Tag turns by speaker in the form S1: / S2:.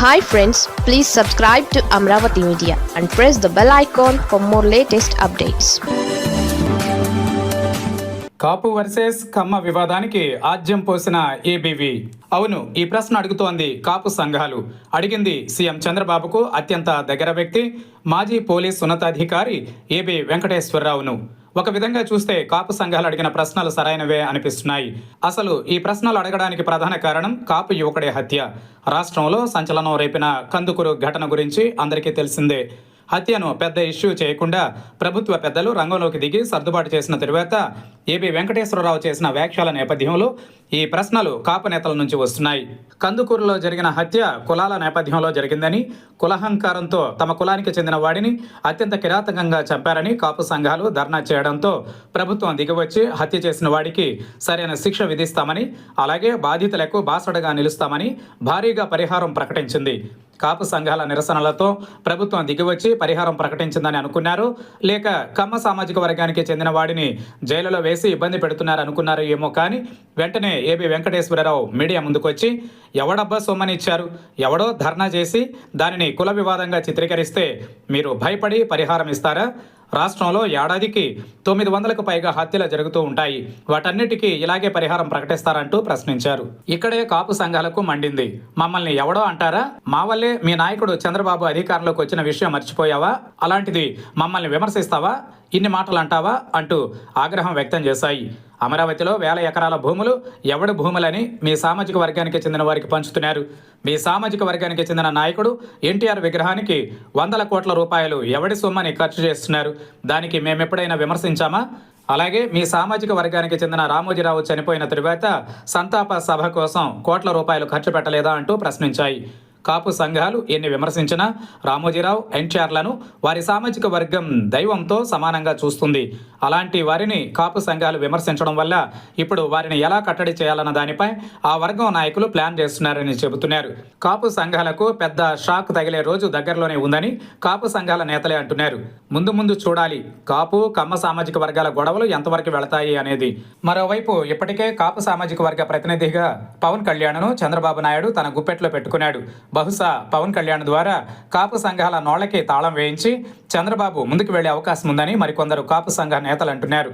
S1: Hi friends please subscribe to Amaravati media and press the bell icon for more latest updates
S2: Kapu versus Kamma వివాదానికి ఆజ్యం పోసిన ABV. అవును ఈ ప్రశ్న అడుగుతోంది కాపు సంఘాలు. అడిగింది సీఎం చంద్రబాబుకు అత్యంత దగ్గర వ్యక్తి మాజీ పోలీస్ ఉన్నతాధికారి ఏబి వెంకటేశ్వరరావును. ఒక విధంగా చూస్తే కాపు సంఘాలు అడిగిన ప్రశ్నలు సరైనవే అనిపిస్తున్నాయి. అసలు ఈ ప్రశ్నలు అడగడానికి ప్రధాన కారణం కాపు యువకుడే హత్య. రాష్ట్రంలో సంచలనం రేపిన కందుకూరు ఘటన గురించి అందరికీ తెలిసిందే. హత్యను పెద్ద ఇష్యూ చేయకుండా ప్రభుత్వ పెద్దలు రంగంలోకి దిగి సర్దుబాటు చేసిన తరువాత ఏబి వెంకటేశ్వరరావు చేసిన వ్యాఖ్యల నేపథ్యంలో ఈ ప్రశ్నలు కాపు నేతల నుంచి వస్తున్నాయి. కందుకూరులో జరిగిన హత్య కులాల నేపథ్యంలో జరిగిందని కులహంకారంతో తమ కులానికి చెందిన వాడిని అత్యంత కిరాతకంగా చంపారని కాపు సంఘాలు ధర్నా చేయడంతో ప్రభుత్వం దిగివచ్చి హత్య చేసిన వాడికి సరైన శిక్ష విధిస్తామని అలాగే బాధితులకు బాసడగా నిలుస్తామని భారీగా పరిహారం ప్రకటించింది. కాపు సంఘాల నిరసనలతో ప్రభుత్వం దిగివచ్చి పరిహారం ప్రకటించిందని అనుకున్నారు. లేక కమ్మ సామాజిక వర్గానికి చెందిన వాడిని జైలులో వేసి ఇబ్బంది పెడుతున్నారనుకున్నారు ఏమో కానీ వెంటనే ఏబి వెంకటేశ్వరరావు మీడియా ముందుకొచ్చి ఎవడబ్బా సొమ్మని ఇచ్చారు? ఎవడో ధర్నా చేసి దానిని కుల వివాదంగా చిత్రీకరిస్తే మీరు భయపడి పరిహారం ఇస్తారా? రాష్ట్రంలో ఏడాదికి తొమ్మిది వందలకు పైగా హత్యలు జరుగుతూ ఉంటాయి. వాటన్నిటికీ ఇలాగే పరిహారం ప్రకటిస్తారంటూ ప్రశ్నించారు. ఇక్కడే కాపు సంఘాలకు మండింది. మమ్మల్ని ఎవడో అంటారా? మా వల్లే మీ నాయకుడు చంద్రబాబు అధికారంలోకి వచ్చిన విషయం మర్చిపోయావా? అలాంటిది మమ్మల్ని విమర్శిస్తావా? ఇన్ని మాటలు అంటావా అంటూ ఆగ్రహం వ్యక్తం చేశాయి. అమరావతిలో వేల ఎకరాల భూములు ఎవడి భూములని మీ సామాజిక వర్గానికి చెందిన వారికి పంచుతున్నారు? మీ సామాజిక వర్గానికి చెందిన నాయకుడు ఎన్టీఆర్ విగ్రహానికి వందల కోట్ల రూపాయలు ఎవడి సొమ్మని ఖర్చు చేస్తున్నారు? దానికి మేమెప్పుడైనా విమర్శించామా? అలాగే మీ సామాజిక వర్గానికి చెందిన రామోజీరావు చనిపోయిన తరువాత సంతాప సభ కోసం కోట్ల రూపాయలు ఖర్చు పెట్టలేదా? అంటూ ప్రశ్నించాయి. కాపు సంఘాలు ఎన్ని విమర్శించినా రామోజీరావు ఎన్టీఆర్లను వారి సామాజిక వర్గం దైవంతో సమానంగా చూస్తుంది. అలాంటి వారిని కాపు సంఘాలు విమర్శించడం వల్ల ఇప్పుడు వారిని ఎలా కట్టడి చేయాలన్న దానిపై ఆ వర్గం నాయకులు ప్లాన్ చేస్తున్నారని చెబుతున్నారు. కాపు సంఘాలకు పెద్ద షాక్ తగిలే రోజు దగ్గరలోనే ఉందని కాపు సంఘాల నేతలే అంటున్నారు. ముందు ముందు చూడాలి కాపు కమ్మ సామాజిక వర్గాల గొడవలు ఎంతవరకు వెళతాయి అనేది. మరోవైపు ఇప్పటికే కాపు సామాజిక వర్గ ప్రతినిధిగా పవన్ కళ్యాణ్ను చంద్రబాబు నాయుడు తన గుప్పెట్లో పెట్టుకున్నాడు. బహుశా పవన్ కళ్యాణ్ ద్వారా కాపు సంఘాల నోళ్ళకి తాళం వేయించి చంద్రబాబు ముందుకు వెళ్ళే అవకాశం ఉందని మరికొందరు కాపు సంఘ నేతలు అంటున్నారు.